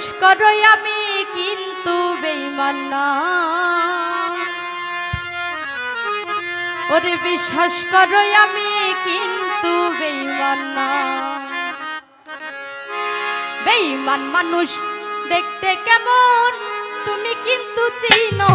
লস্করই আমি, কিন্তু বেইমান ওরে বিশ্বাস করই আমি, কিন্তু বেইমান বেইমান মানুষ দেখতে কেমন, তুমি কিন্তু চিনো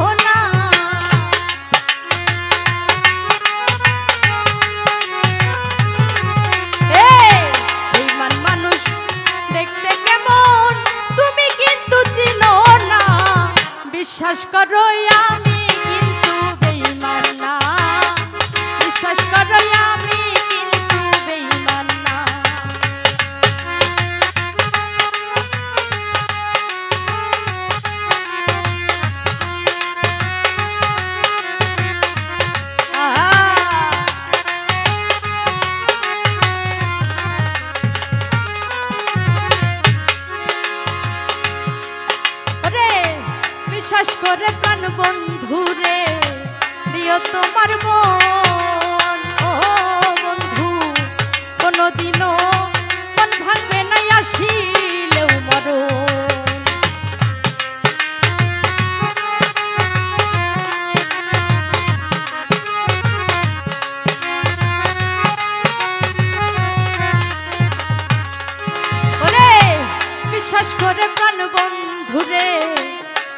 বিশ্বাস করে প্রাণ বন্ধুরে,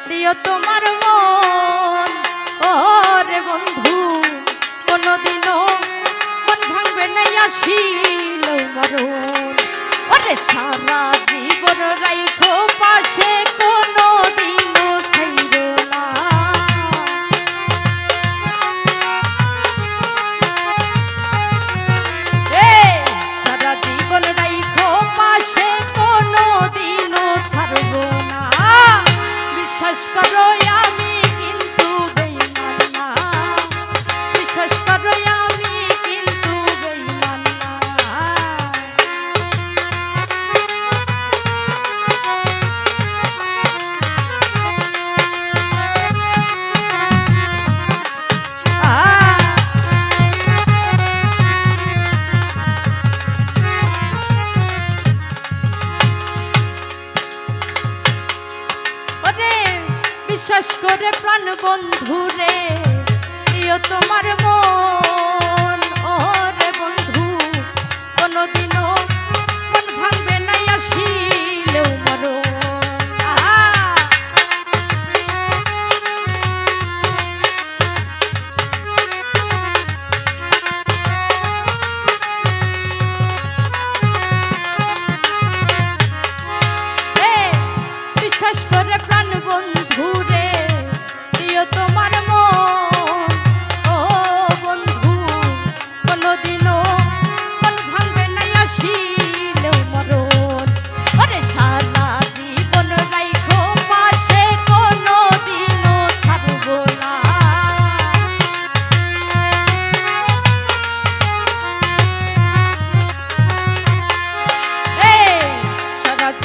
দিও তোমার মন। ও রে বন্ধু, কোনোদিনও মন ভাঙবে না আসিল মরণ ওরে সারা জীবন নষ্ট রয়া। তোমার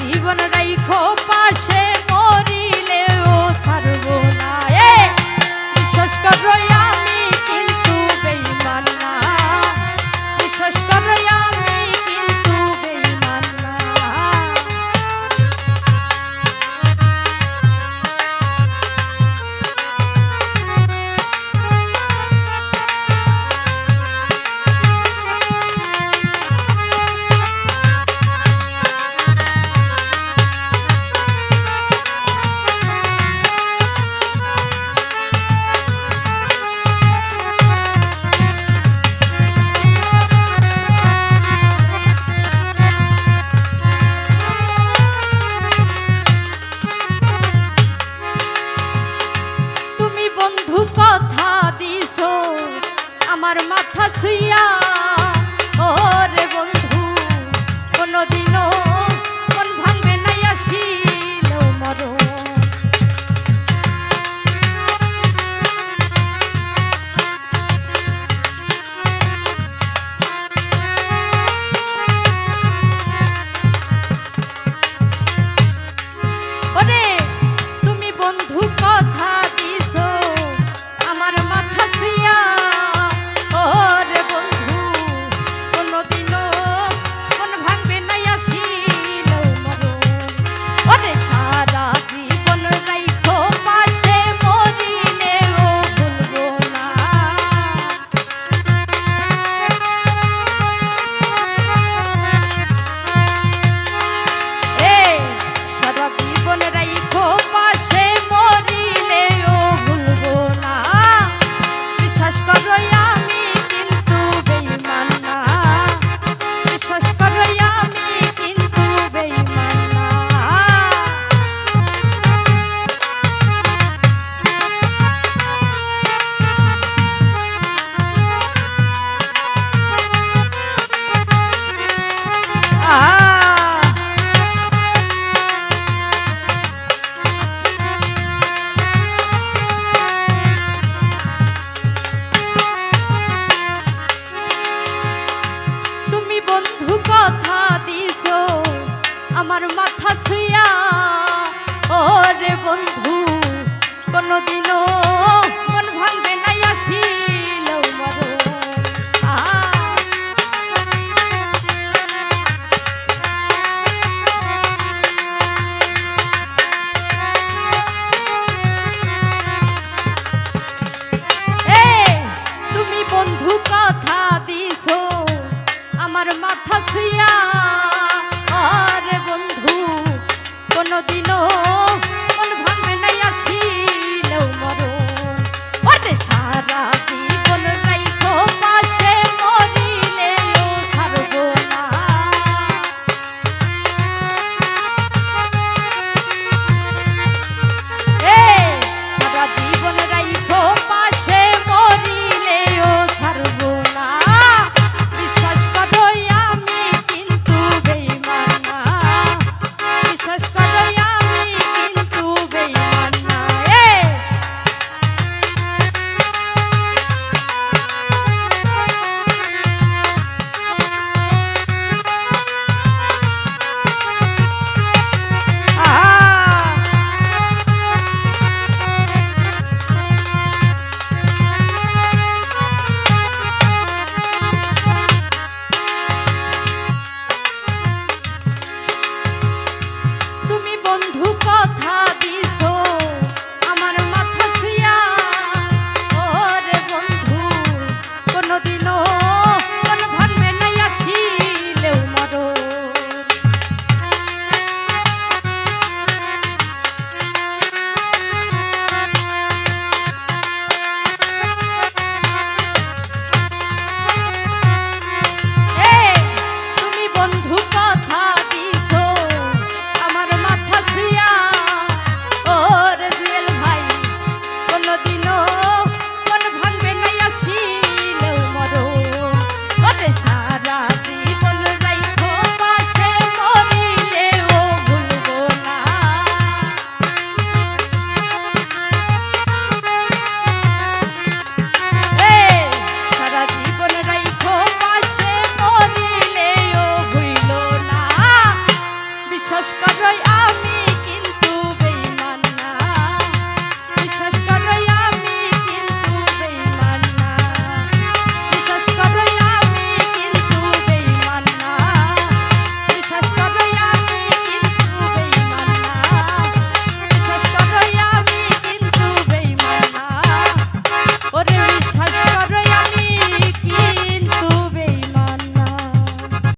জীবন রাইখো কোনোদিনও